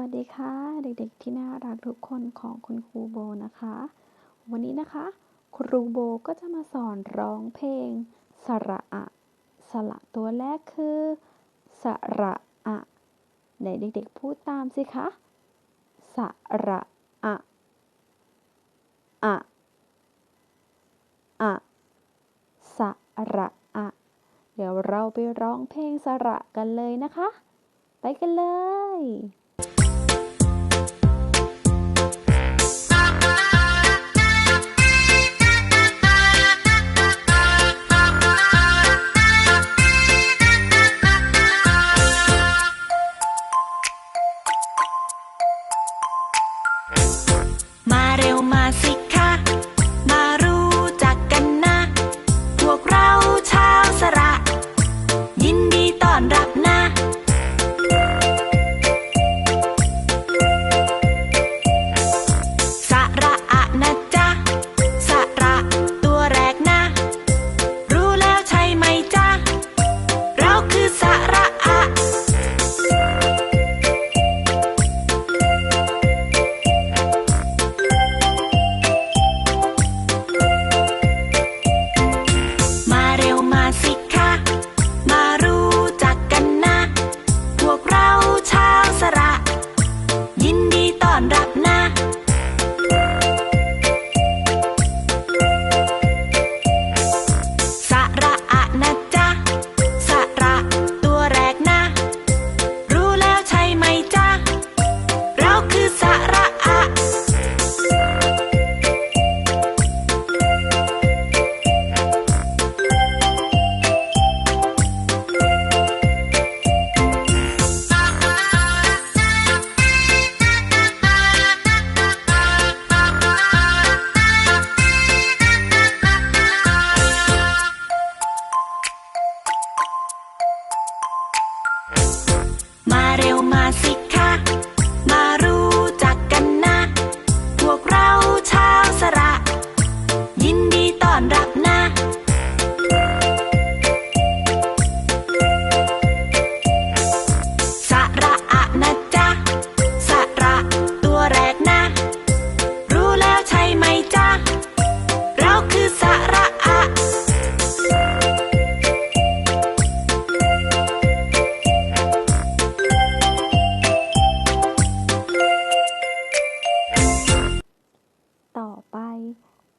วัสดีค่ะ เด็กๆที่น่ารักทุกคนของคุณครูโบนะคะ วันนี้นะคะ ครูโบก็จะมาสอนร้องเพลง สระอะสระตัวแรกคือ สระอะไหนเด็กๆพูดตามสิคะ สระอะอะอะสระอะเดี๋ยวเราไปร้องเพลงสระกันเลยนะคะ ไปกันเลย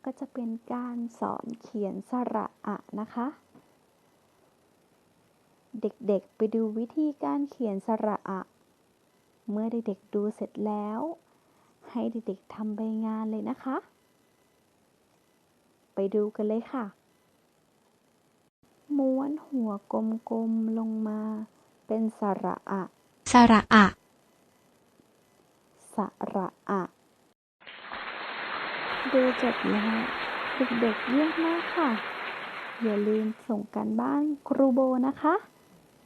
ก็จะเป็นการสอนเขียนสระอะนะคะ เด็กๆไปดูวิธีการเขียนสระอะ เมื่อเด็กๆดูเสร็จแล้ว ให้เด็กๆทำใบงานเลยนะคะ ไปดูกันเลยค่ะ ม้วนหัวกลมๆลงมา เป็นสระอะ สระอะ สระอะ ดูจบแล้วเด็กๆเยี่ยมมากค่ะ อย่าลืมส่งกันบ้านครูโบนะคะ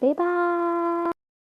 บ๊ายบาย